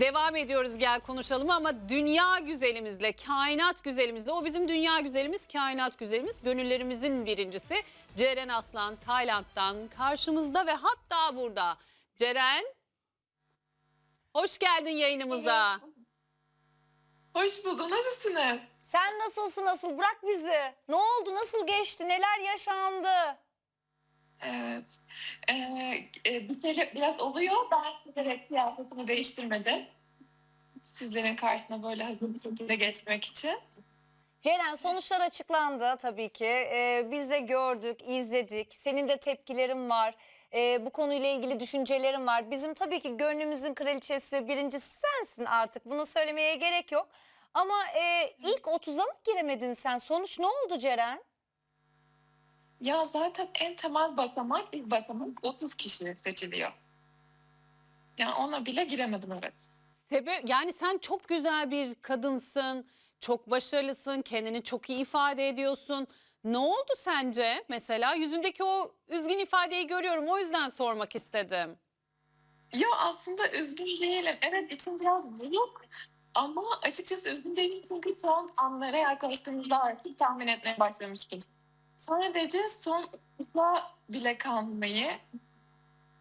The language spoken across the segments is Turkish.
Devam ediyoruz gel konuşalım ama dünya güzelimizle, kainat güzelimizle. O bizim dünya güzelimiz, kainat güzelimiz. Gönüllerimizin birincisi Ceren Aslan Tayland'dan karşımızda ve hatta burada. Ceren, hoş geldin yayınımıza. Hoş buldum. Nasılsınız? Sen nasılsın nasıl? Bırak bizi. Ne oldu? Nasıl geçti? Neler yaşandı? Ee, e, bir biraz oluyor. Ben sizlere kıyafetimi değiştirmedim. Sizlerin karşısına böyle hazır bir şekilde geçmek için. Ceren sonuçlar açıklandı tabii ki. Ee, biz de gördük, izledik. Senin de tepkilerin var. Ee, bu konuyla ilgili düşüncelerin var. Bizim tabii ki gönlümüzün kraliçesi birincisi sensin artık. Bunu söylemeye gerek yok. Ama e, ilk 30'a mı giremedin sen? Sonuç ne oldu Ceren? Ya zaten en temel basamak, ilk basamak 30 kişi seçiliyor. Yani ona bile giremedim evet. Sebep yani sen çok güzel bir kadınsın, çok başarılısın, kendini çok iyi ifade ediyorsun. Ne oldu sence mesela? Yüzündeki o üzgün ifadeyi görüyorum. O yüzden sormak istedim. Ya aslında üzgün değilim. Evet içim biraz buruk. Ama açıkçası üzgün değilim çünkü son anlara yaklaştığımızda artık tahmin etmeye başlamıştım. Sadece son uçağa bile kalmayı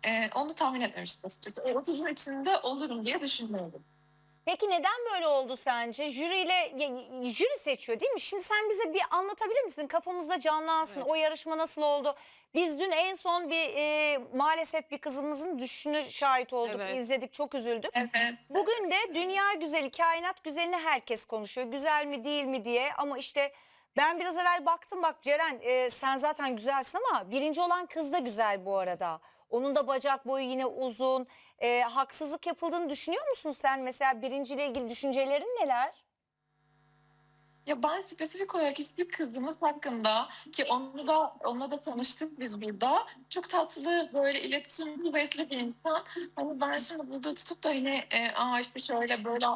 e, onu tahmin etmemiştim açıkçası. O 30'un içinde olurum diye düşünüyorum. Peki neden böyle oldu sence? Jüriyle jüri seçiyor değil mi? Şimdi sen bize bir anlatabilir misin? Kafamızda canlansın. Evet. O yarışma nasıl oldu? Biz dün en son bir e, maalesef bir kızımızın düşünü şahit olduk, Evet. izledik, çok üzüldük. Evet. Bugün de dünya güzeli, kainat güzelini herkes konuşuyor. Güzel mi değil mi diye ama işte ben biraz evvel baktım bak Ceren e, sen zaten güzelsin ama birinci olan kız da güzel bu arada. Onun da bacak boyu yine uzun. E, haksızlık yapıldığını düşünüyor musun sen? Mesela birinciyle ilgili düşüncelerin neler? Ya ben spesifik olarak hiçbir kızımız hakkında ki onu da onunla da tanıştık biz burada. Çok tatlı böyle iletişim kuvvetli bir insan. Hani ben şimdi burada tutup da hani e, aa işte şöyle böyle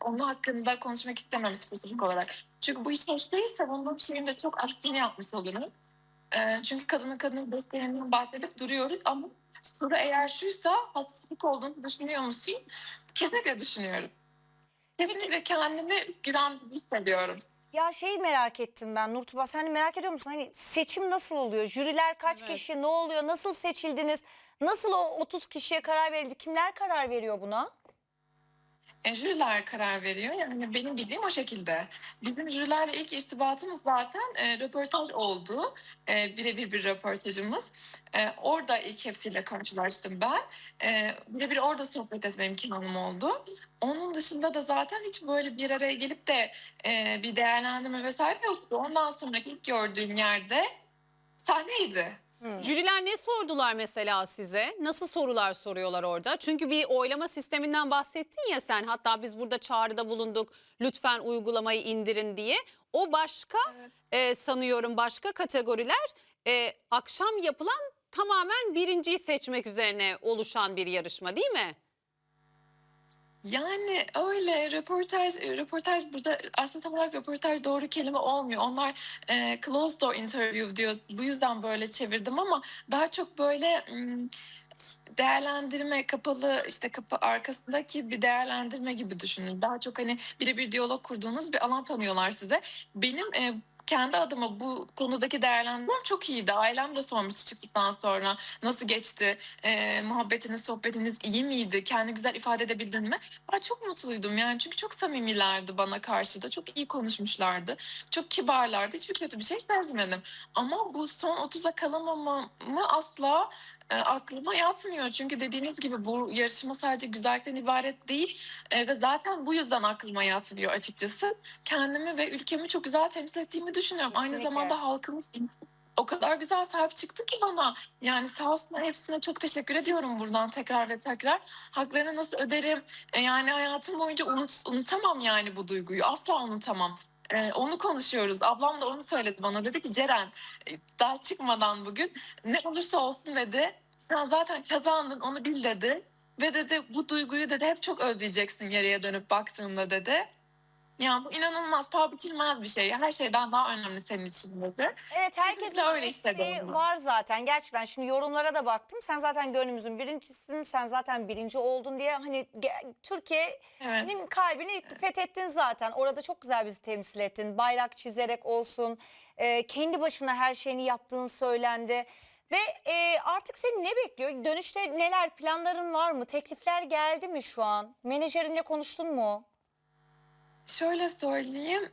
onun hakkında konuşmak istemem spesifik olarak. Çünkü bu hiç hoş değilse bunun şeyin de çok aksini yapmış olurum. E, çünkü kadının kadının desteğinden bahsedip duruyoruz ama soru eğer şuysa haksızlık olduğunu düşünüyor musun? Kesinlikle düşünüyorum. Kesinlikle kendimi güven hissediyorum. Ya şey merak ettim ben Nurtuba sen merak ediyor musun? Hani seçim nasıl oluyor? Jüriler kaç Evet. kişi? Ne oluyor? Nasıl seçildiniz? Nasıl o 30 kişiye karar verildi? Kimler karar veriyor buna? E, jüriler karar veriyor. Yani benim bildiğim o şekilde. Bizim jürilerle ilk irtibatımız zaten e, röportaj oldu. E, birebir bir röportajımız. E, orada ilk hepsiyle karşılaştım ben. E, birebir orada sohbet etme imkanım oldu. Onun dışında da zaten hiç böyle bir araya gelip de e, bir değerlendirme vesaire yoktu. Ondan sonraki ilk gördüğüm yerde sahneydi. Jüriler ne sordular mesela size? Nasıl sorular soruyorlar orada? Çünkü bir oylama sisteminden bahsettin ya sen. Hatta biz burada çağrıda bulunduk. Lütfen uygulamayı indirin diye. O başka Evet. e, sanıyorum başka kategoriler. E, akşam yapılan tamamen birinciyi seçmek üzerine oluşan bir yarışma değil mi? Yani öyle röportaj röportaj burada aslında tam olarak röportaj doğru kelime olmuyor. Onlar e, closed door interview diyor. Bu yüzden böyle çevirdim ama daha çok böyle değerlendirme kapalı işte kapı arkasındaki bir değerlendirme gibi düşünün. Daha çok hani birebir diyalog kurduğunuz bir alan tanıyorlar size. Benim e, kendi adıma bu konudaki değerlendirmem çok iyiydi. Ailem de sormuştu çıktıktan sonra nasıl geçti, e, muhabbetiniz, sohbetiniz iyi miydi, kendi güzel ifade edebildin mi? Ben çok mutluydum yani çünkü çok samimilerdi bana karşı da. Çok iyi konuşmuşlardı. Çok kibarlardı. Hiçbir kötü bir şey sezmedim. Ama bu son 30'a kalamamamı asla e, aklıma yatmıyor. Çünkü dediğiniz gibi bu yarışma sadece güzellikten ibaret değil. E, ve zaten bu yüzden aklıma yatmıyor açıkçası. Kendimi ve ülkemi çok güzel temsil ettiğimi düşünüyorum. Aynı Kesinlikle. zamanda halkımız o kadar güzel sahip çıktı ki bana. Yani sağ olsunlar hepsine çok teşekkür ediyorum buradan tekrar ve tekrar. Haklarını nasıl öderim? E, yani hayatım boyunca unut, unutamam yani bu duyguyu. Asla unutamam. E, onu konuşuyoruz. Ablam da onu söyledi bana. Dedi ki Ceren e, daha çıkmadan bugün ne olursa olsun dedi. Sen zaten kazandın onu bil dedi. Ve dedi bu duyguyu dedi hep çok özleyeceksin geriye dönüp baktığında dedi. Yani bu inanılmaz paha biçilmez bir şey. Her şeyden daha önemli senin için dedi. Evet herkesin Kesinlikle öyle öyle hissediyorum. var zaten gerçekten. Şimdi yorumlara da baktım. Sen zaten gönlümüzün birincisin. Sen zaten birinci oldun diye hani ge- Türkiye'nin Evet. kalbini fethettin zaten. Orada çok güzel bizi temsil ettin. Bayrak çizerek olsun. e, kendi başına her şeyini yaptığın söylendi. Ve e, artık seni ne bekliyor? Dönüşte neler planların var mı? Teklifler geldi mi şu an? Menajerinle konuştun mu? Şöyle söyleyeyim,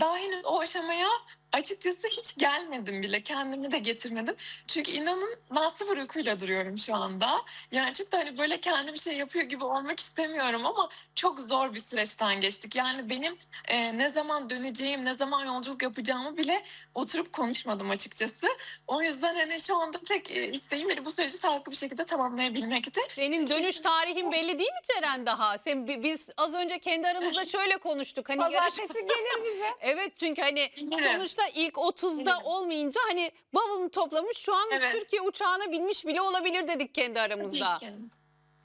daha henüz o aşamaya açıkçası hiç gelmedim bile. Kendimi de getirmedim. Çünkü inanın ben sıfır uykuyla duruyorum şu anda. Yani çok da hani böyle kendim şey yapıyor gibi olmak istemiyorum ama çok zor bir süreçten geçtik. Yani benim e, ne zaman döneceğim, ne zaman yolculuk yapacağımı bile oturup konuşmadım açıkçası. O yüzden hani şu anda tek e, isteğim hani bu süreci sağlıklı bir şekilde tamamlayabilmekti. Senin dönüş tarihin belli değil mi Ceren daha? Sen bi- biz az önce kendi aramızda şöyle konuştuk. Hani yarış Pazartesi gelir bize. Evet çünkü hani sonuçta ilk 30'da Gelirim. olmayınca hani bavulunu toplamış şu an Evet. Türkiye uçağına binmiş bile olabilir dedik kendi aramızda. Tabii ki.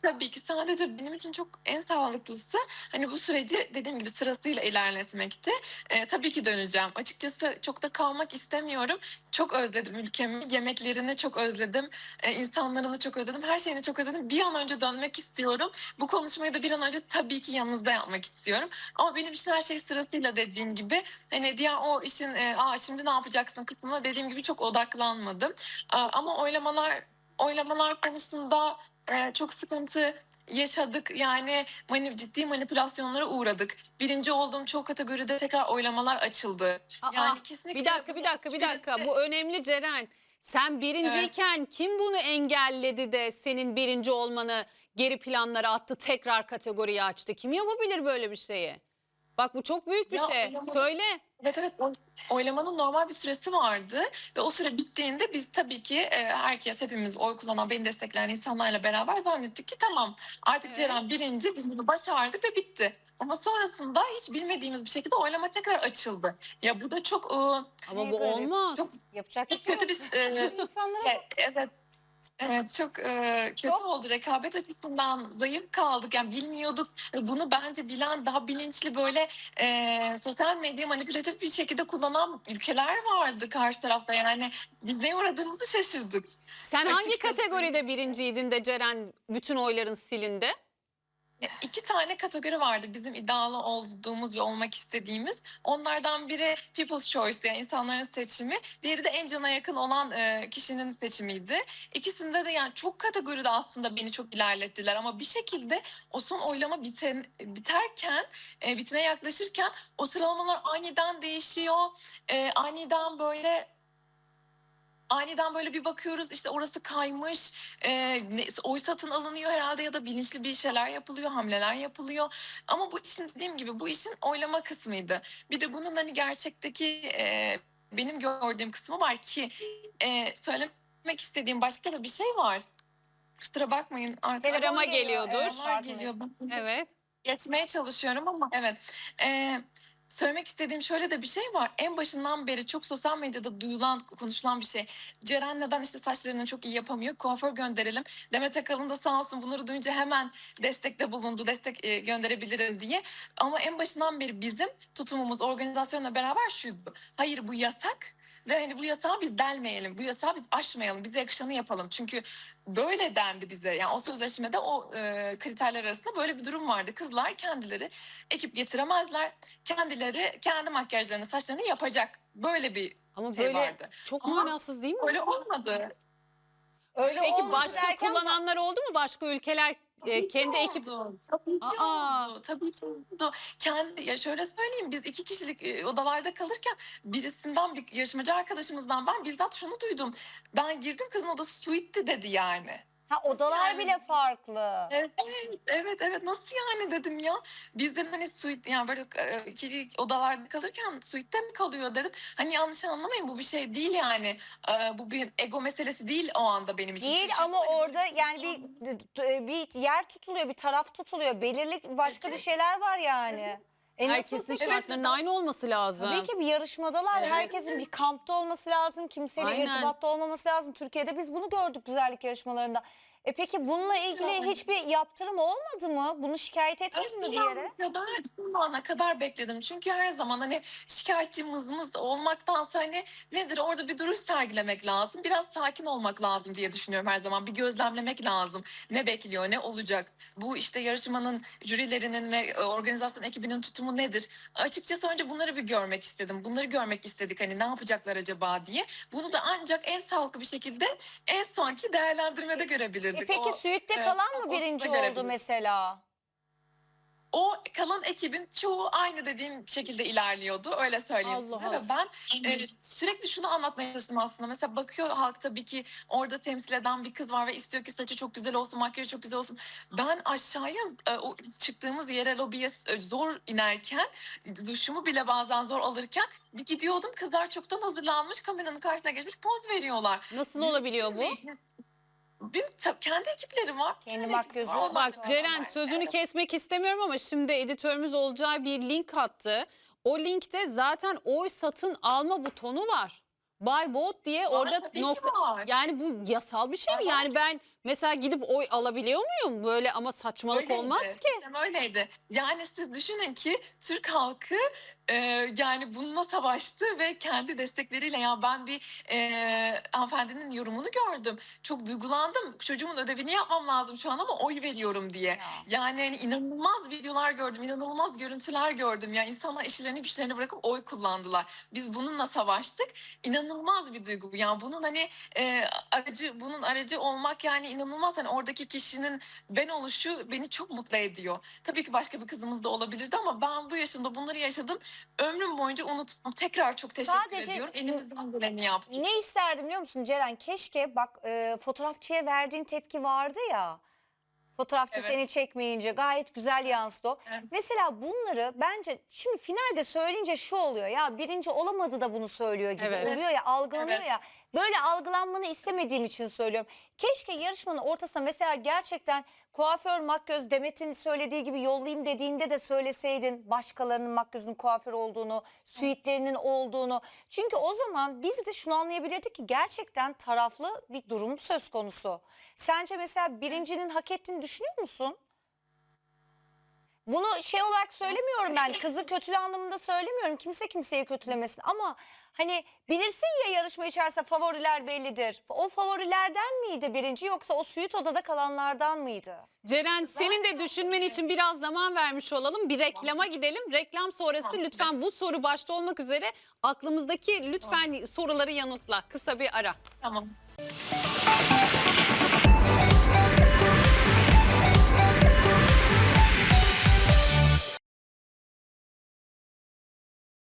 Tabii ki sadece benim için çok en sağlıklısı hani bu süreci dediğim gibi sırasıyla ilerletmekti. Ee, tabii ki döneceğim. Açıkçası çok da kalmak istemiyorum. Çok özledim ülkemi, yemeklerini çok özledim, ee, insanlarını çok özledim, her şeyini çok özledim. Bir an önce dönmek istiyorum. Bu konuşmayı da bir an önce tabii ki yanınızda yapmak istiyorum. Ama benim için her şey sırasıyla dediğim gibi hani diğer o işin e, Aa, şimdi ne yapacaksın kısmına dediğim gibi çok odaklanmadım. Aa, ama oylamalar oylamalar konusunda e, çok sıkıntı yaşadık. Yani mani, ciddi manipülasyonlara uğradık. Birinci olduğum çoğu kategoride tekrar oylamalar açıldı. Aa, Yani kesinlikle bir dakika bir dakika bir dakika bu önemli Ceren. Sen birinciyken kim bunu engelledi de senin birinci olmanı geri planlara attı tekrar kategoriyi açtı? Kim yapabilir böyle bir şeyi? Bak bu çok büyük bir Ya, şey. oylama- Söyle. Evet evet oy- oylamanın normal bir süresi vardı ve o süre bittiğinde biz tabii ki e, herkes hepimiz oy kullanan beni destekleyen insanlarla beraber zannettik ki tamam artık Evet. Ceren birinci biz bunu başardık ve bitti. Ama sonrasında hiç bilmediğimiz bir şekilde oylama tekrar açıldı. Ya bu da çok e, Ama Ne bu böyle? olmaz. Çok- Yapacak bir çok şey yok. kötü bir e, İnsanlara Evet, evet. Evet. Çok e, kötü Çok- oldu. Rekabet açısından zayıf kaldık. Yani bilmiyorduk. Bunu bence bilen daha bilinçli böyle e, sosyal medya manipülatif bir şekilde kullanan ülkeler vardı karşı tarafta. Yani biz neye uğradığımızı şaşırdık. Sen hangi açıkçası- kategoride birinciydin de Ceren bütün oyların silindi? İki tane kategori vardı bizim iddialı olduğumuz ve olmak istediğimiz. Onlardan biri People's Choice yani insanların seçimi. Diğeri de en cana yakın olan e, kişinin seçimiydi. İkisinde de yani çok kategoride aslında beni çok ilerlettiler ama bir şekilde o son oylama biten, biterken, e, bitmeye yaklaşırken o sıralamalar aniden değişiyor. E, aniden böyle aniden böyle bir bakıyoruz işte orası kaymış e, ne- oy satın alınıyor herhalde ya da bilinçli bir şeyler yapılıyor hamleler yapılıyor ama bu işin dediğim gibi bu işin oylama kısmıydı bir de bunun hani gerçekteki e, benim gördüğüm kısmı var ki e, söylemek istediğim başka da bir şey var kusura bakmayın Telefon arkadan geliyordur. Geliyor. Ben- Evet. geçmeye çalışıyorum ama evet. Ee, söylemek istediğim şöyle de bir şey var. En başından beri çok sosyal medyada duyulan, konuşulan bir şey. Ceren neden işte saçlarını çok iyi yapamıyor? Kuaför gönderelim. Demet Akalın da sağ olsun bunları duyunca hemen destekte bulundu. Destek e, gönderebilirim diye. Ama en başından beri bizim tutumumuz organizasyonla beraber şuydu. Hayır bu yasak. Ve hani bu yasağı biz delmeyelim, bu yasağı biz aşmayalım, bize yakışanı yapalım. Çünkü böyle dendi bize. Yani o sözleşmede o e, kriterler arasında böyle bir durum vardı. Kızlar kendileri ekip getiremezler. Kendileri kendi makyajlarını, saçlarını yapacak. Böyle bir Ama şey böyle vardı. çok Ama manasız değil mi? Öyle olmadı. öyle Peki olmadı başka derken kullananlar oldu mu? Başka ülkeler e, kendi ekip oldu. Tabii ki Aa. oldu. Tabii ki oldu. Kendi, ya şöyle söyleyeyim biz iki kişilik e, odalarda kalırken birisinden bir yarışmacı arkadaşımızdan ben bizzat şunu duydum. Ben girdim kızın odası suite'ti dedi yani. Ha, odalar yani- bile farklı. Evet, evet, evet. Nasıl yani dedim ya. Bizden hani suite yani böyle e, ikili odalarda kalırken suite'te mi kalıyor dedim. Hani yanlış anlamayın bu bir şey değil yani. E, bu bir ego meselesi değil o anda benim için. Değil ama Hani böyle orada bir şey yani bir bir yer tutuluyor, bir taraf tutuluyor. Belirli başka bir Evet. şeyler var yani. E nasıl herkesin şartlarının aynı olması lazım. Tabii ki bir yarışmadalar. Evet. Herkesin bir kampta olması lazım. Kimseyle Aynen. irtibatta olmaması lazım. Türkiye'de biz bunu gördük güzellik yarışmalarında. E peki bununla ilgili Yani. hiçbir yaptırım olmadı mı? Bunu şikayet etmedin mi bir yere? kadar, zamana kadar bekledim. Çünkü her zaman hani şikayetçi mızmız olmaktansa hani nedir orada bir duruş sergilemek lazım. Biraz sakin olmak lazım diye düşünüyorum her zaman. Bir gözlemlemek lazım. Ne bekliyor, ne olacak? Bu işte yarışmanın jürilerinin ve e, organizasyon ekibinin tutumu nedir? Açıkçası önce bunları bir görmek istedim. Bunları görmek istedik hani ne yapacaklar acaba diye. Bunu da ancak en sağlıklı bir şekilde en sonki değerlendirmede görebilirdik. E peki O- kalan mı birinci oldu görebiliriz. mesela? o kalan ekibin çoğu aynı dediğim şekilde ilerliyordu. Öyle söyleyeyim Allah size. Allah. Ve ben e, sürekli şunu anlatmaya çalıştım aslında. Mesela bakıyor halk tabii ki orada temsil eden bir kız var ve istiyor ki saçı çok güzel olsun, makyajı çok güzel olsun. Ben aşağıya e, o çıktığımız yere lobiye s- zor inerken, duşumu bile bazen zor alırken bir gidiyordum. Kızlar çoktan hazırlanmış, kameranın karşısına geçmiş poz veriyorlar. Nasıl olabiliyor bu? Benim ta- kendi ekiplerim var. Kendi var. Onlar Bak Ceren sözünü Evet. kesmek istemiyorum ama şimdi editörümüz olacağı bir link attı. O linkte zaten oy satın alma butonu var. Buy vote diye Var, orada tabii ki nokta var. yani bu yasal bir şey mi? Var. Yani ben mesela gidip oy alabiliyor muyum? Böyle ama saçmalık Öyleydi, olmaz ki. sistem öyleydi. Yani siz düşünün ki Türk halkı e, yani bununla savaştı ve kendi destekleriyle ya ben bir e, hanımefendinin yorumunu gördüm. Çok duygulandım. Çocuğumun ödevini yapmam lazım şu an ama oy veriyorum diye. Yani hani inanılmaz videolar gördüm, inanılmaz görüntüler gördüm. Ya insanlar işlerini güçlerini bırakıp oy kullandılar. Biz bununla savaştık. İnanılmaz bir duygu. Yani bunun hani e, aracı, bunun aracı olmak yani inanılmaz. Hani oradaki kişinin ben oluşu beni çok mutlu ediyor. Tabii ki başka bir kızımız da olabilirdi ama ben bu yaşımda bunları yaşadım. Ömrüm boyunca unutmam. Tekrar çok teşekkür Sadece- ediyorum. Elimizden geleni yaptık. Ne isterdim biliyor musun Ceren? Keşke bak e, fotoğrafçıya verdiğin tepki vardı ya. Fotoğrafçı Evet. seni çekmeyince gayet güzel yansıdı o. Evet. Mesela bunları bence şimdi finalde söyleyince şu oluyor ya birinci olamadı da bunu söylüyor gibi Evet. oluyor ya algılanıyor Evet. ya. Böyle algılanmanı istemediğim için söylüyorum. Keşke yarışmanın ortasında mesela gerçekten kuaför makyöz Demet'in söylediği gibi yollayayım dediğinde de söyleseydin başkalarının makyözün kuaför olduğunu, suitlerinin olduğunu. Çünkü o zaman biz de şunu anlayabilirdik ki gerçekten taraflı bir durum söz konusu. Sence mesela birincinin hak ettiğini düşünüyor musun? Bunu şey olarak söylemiyorum ben kızı kötülü anlamında söylemiyorum kimse kimseyi kötülemesin ama hani bilirsin ya yarışma içerisinde favoriler bellidir. O favorilerden miydi birinci yoksa o suit odada kalanlardan mıydı? Ceren senin de düşünmen için biraz zaman vermiş olalım. Bir reklama gidelim. Reklam sonrası lütfen bu soru başta olmak üzere aklımızdaki lütfen soruları yanıtla. Kısa bir ara. Tamam.